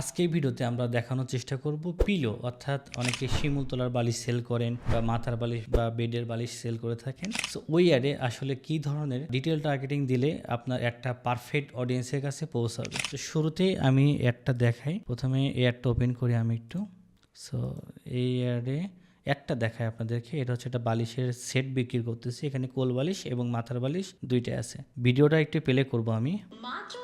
আজকের ভিডিওতে আমরা দেখানোর চেষ্টা করব পিলো, অর্থাৎ অনেকে শিমুল তোলার বালিশ সেল করেন বা মাথার বালিশ বা বেডের বালিশ সেল করে থাকেন। সো ওই অ্যাডে আসলে কি ধরনের ডিটেল টার্গেটিং দিলে আপনার একটা পারফেক্ট অডিয়েন্সের কাছে পৌঁছাবে? তো শুরুতেই আমি অ্যাডটা দেখাই। প্রথমে এই অ্যাডটা ওপেন করি আমি একটু। সো এই অ্যাডে একটা দেখায় আপনাদেরকে। এটা হচ্ছে একটা বালিশের সেট বিক্রি করতেছি। এখানে কোল বালিশ এবং মাথার বালিশ দুইটাই আছে। ভিডিওটা একটু প্লে করব আমি। মাত্র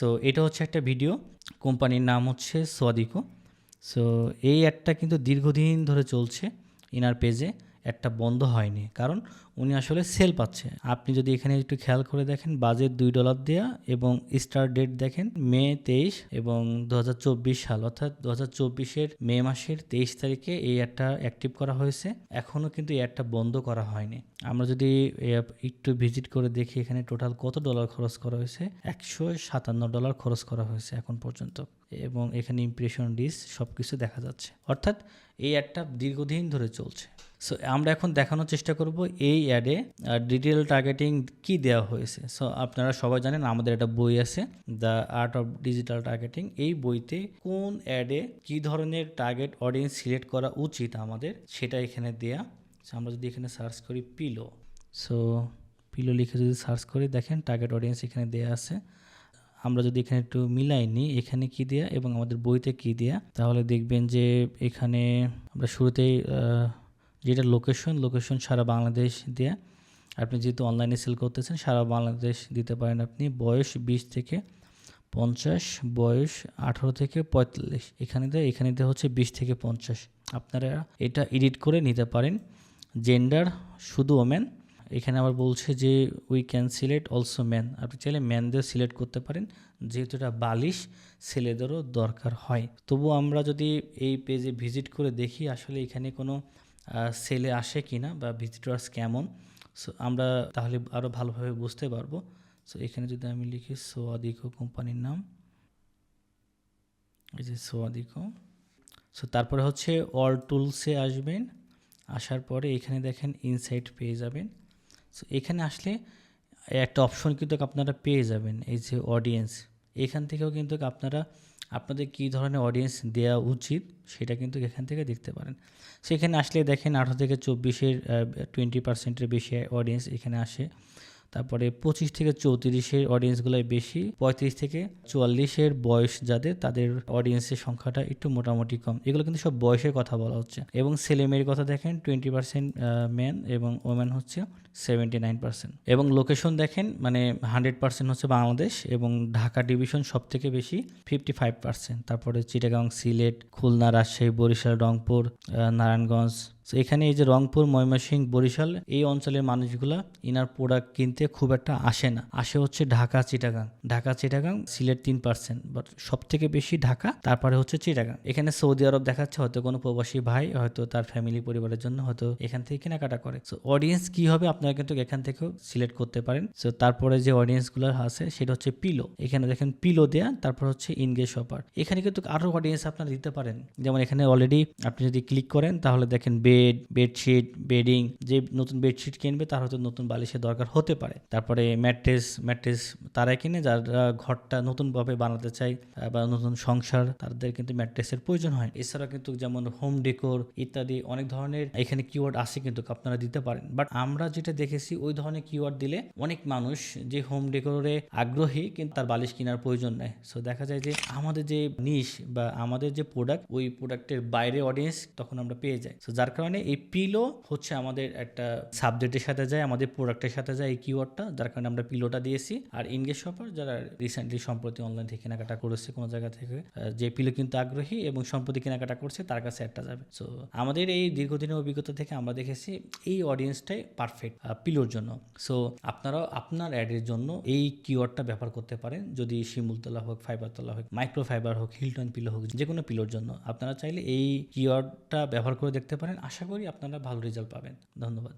সো এটা হচ্ছে একটা ভিডিও কোম্পানির নাম হচ্ছে সোয়াদিকো। সো এই অ্যাডটা কিন্তু দীর্ঘদিন ধরে চলছে, ইনার পেজে একটা বন্ধ হয়নি। কারণ উনি আসলে সেল পাচ্ছে। আপনি যদি এখানে একটু খেয়াল করে দেখেন বাজেট দুই ডলার দেওয়া এবং স্টার ডেট দেখেন, মে তেইশ এবং দু হাজার চব্বিশ সাল, অর্থাৎ দু হাজার মে মাসের তেইশ তারিখে এই অ্যাডটা অ্যাক্টিভ করা হয়েছে। এখনও কিন্তু এই অ্যাডটা বন্ধ করা হয়নি। আমরা যদি একটু ভিজিট করে দেখি, এখানে টোটাল কত ডলার খরচ করা হয়েছে? একশো সাতান্ন ডলার খরচ করা হয়েছে এখন পর্যন্ত। এবং এখানে ইমপ্রেশন ডিস সব কিছু দেখা যাচ্ছে। অর্থাৎ এই অ্যাডটা দীর্ঘদিন ধরে চলছে। সো আমরা এখন দেখানোর চেষ্টা করব এই অ্যাডে ডিটেল টার্গেটিং কি দেওয়া হয়েছে। সো আপনারা সবাই জানেন আমাদের একটা বই আছে the art of digital targeting এই বইতে কোন অ্যাডে কি ধরনের টার্গেট অডিয়েন্স সিলেক্ট করা উচিত আমাদের সেটা এখানে দেয়া। So, আমরা যদি এখানে সার্চ করি পিলো সো পিলো লিখে যদি সার্চ করি দেখেন টার্গেট অডিয়েন্স এখানে দেয়া আছে। আমরা যদি এখানে একটু মিলাই নিই এখানে কি দেয়া এবং আমাদের বইতে কি দেয়া তাহলে দেখবেন যে এখানে আমরা শুরুতেই যেটা লোকেশন লোকেশন সারা বাংলাদেশ দিয়ে আপনি যেহেতু অনলাইনে সেল করতেছেন, সারা বাংলাদেশ দিতে পারেন আপনি বয়স বিশ থেকে পঞ্চাশ, বয়স আঠারো থেকে পঁয়তাল্লিশ। এখানে দেয়, এখানে দেওয়া হচ্ছে বিশ থেকে পঞ্চাশ। আপনারা এটা এডিট করে নিতে পারেন। জেন্ডার শুধু ওমেন এখানে আবার বলছে যে we can select also man আপনি চাইলে ম্যানদের সিলেক্ট করতে পারেন, যেহেতু এটা বালিশ, ছেলেদেরও দরকার হয়। তবু আমরা যদি এই পেজে ভিজিট করে দেখি, আসলে এখানে কোনো সেলে আসে কি না বা ভিজিটর্স কেমন সো আমরা তাহলে আরও ভালোভাবে বুঝতে পারব। সো এখানে যদি আমি লিখি সোয়াদিকো কোম্পানির নাম, এই যে সোয়াদিকো। সো তারপরে হচ্ছে অল টুলসে আসবেন, আসার পরে এখানে দেখেন ইনসাইট পেয়ে যাবেন। সো এখানে আসলে একটা অপশন কিন্তু আপনারা পেয়ে যাবেন, এই যে অডিয়েন্স এখান থেকেও কিন্তু আপনারা, আপনাদের কী ধরনের অডিয়েন্স দেওয়া উচিত সেটা কিন্তু এখান থেকে দেখতে পারেন। সেখানে আসলে দেখেন আঠারো থেকে চব্বিশের টোয়েন্টি পার্সেন্টের বেশি অডিয়েন্স এখানে আসে। তারপরে পঁচিশ থেকে চৌত্রিশের অডিয়েন্সগুলোই বেশি, পঁয়ত্রিশ থেকে চুয়াল্লিশের বয়স যাদের, তাদের অডিয়েন্সের সংখ্যাটা একটু মোটামুটি কম। এগুলো কিন্তু সব বয়সের কথা বলা হচ্ছে। এবং ছেলে মেয়ের কথা দেখেন টোয়েন্টি পার্সেন্ট ম্যান এবং ওমেন হচ্ছে সেভেন্টি নাইন পার্সেন্ট এবং লোকেশন দেখেন মানে হান্ড্রেড পার্সেন্ট হচ্ছে বাংলাদেশ এবং ঢাকা ডিভিশন সব থেকে বেশি ফিফটি ফাইভ পার্সেন্ট তারপরে চিটাগাং, সিলেট, খুলনা, রাজশাহী, বরিশাল, রংপুর নারায়ণগঞ্জ তো এখানে এই যে রংপুর, ময়মনসিংহ, বরিশাল, এই অঞ্চলের মানুষগুলা ইনার প্রোডাক্ট কিনতে খুব একটা আসে না। আসে হচ্ছে ঢাকা, চিটাগাং। ঢাকা, চিটাগাং, সিলেট তিন পার্সেন্ট বাট সব থেকে বেশি ঢাকা, তারপরে হচ্ছে চিটাগাং। এখানে সৌদি আরব দেখাচ্ছে, হয়তো কোনো প্রবাসী ভাই, হয়তো তার ফ্যামিলি পরিবারের জন্য হয়তো এখান থেকে কেনাকাটা করে। সো অডিয়েন্স কি হবে আপনারা কিন্তু এখান থেকেও সিলেক্ট করতে পারেন। সো তারপরে যে অডিয়েন্সগুলো আছে, সেটা হচ্ছে পিলো এখানে দেখেন পিলো দেয়া, তারপর হচ্ছে ইনগেজ অফার এখানে কিন্তু আরও অডিয়েন্স আপনারা দিতে পারেন। যেমন এখানে অলরেডি আপনি যদি ক্লিক করেন, তাহলে দেখেন বেড বেডশিট বেডিং যে নতুন বেডশিট কিনবে তার হয়তো নতুন বালিশের দরকার হতে পারে। তারপরে ম্যাট্রেস ম্যাট্রেস তারাই কিনে যারা ঘরটা নতুনভাবে বানাতে চায় বা নতুন সংসার, তাদের কিন্তু ম্যাট্রেসের প্রয়োজন হয়। এছাড়া কিন্তু যেমন হোম ডেকোর ইত্যাদি অনেক ধরনের এখানে কিওয়ার্ড আছে কিন্তু আপনারা দিতে পারেন। বাট আমরা যেটা দেখেছি ওই ধরনের কিওয়ার্ড দিলে অনেক মানুষ যে হোম ডেকোরে আগ্রহী কিন্তু তার বালিশ কেনার প্রয়োজন নেই। সো দেখা যায় যে আমাদের যে নিশ বা আমাদের যে প্রোডাক্ট ওই প্রোডাক্টের বাইরে অডিয়েন্স তখন আমরা পেয়ে যাই। সো যার কারণে এই পিলো হচ্ছে আমাদের একটা সাবজেক্টের সাথে যায়, আমাদের প্রোডাক্টের সাথে যায় এই কিওয়ার্ডটা যার কারণে আমরা পিলোটা দিয়েছি। আর ইনগেজ শপার যারা রিসেন্টলি সম্প্রতি অনলাইন থেকে কেনাকাটা করেছে কোনো জায়গা থেকে যে পিলো কিন্তু আগ্রহী এবং সম্প্রতি কেনাকাটা করছে, তার কাছে একটা যাবে। সো আমাদের এই দীর্ঘদিনের অভিজ্ঞতা থেকে আমরা দেখেছি এই অডিয়েন্সটাই পারফেক্ট পিলোর জন্য। সো আপনারাও আপনার অ্যাডের জন্য এই কিওয়ার্ডটা ব্যবহার করতে পারেন। যদি শিমুলতলা হোক ফাইবার তলা হোক মাইক্রো ফাইবার হোক হিলটন পিলো হোক, যে কোনো পিলোর জন্য। আপনারা চাইলে এই কিওয়ার্ডটা ব্যবহার করে দেখতে পারেন। আশা করি আপনারা ভালো রেজাল্ট পাবেন। ধন্যবাদ।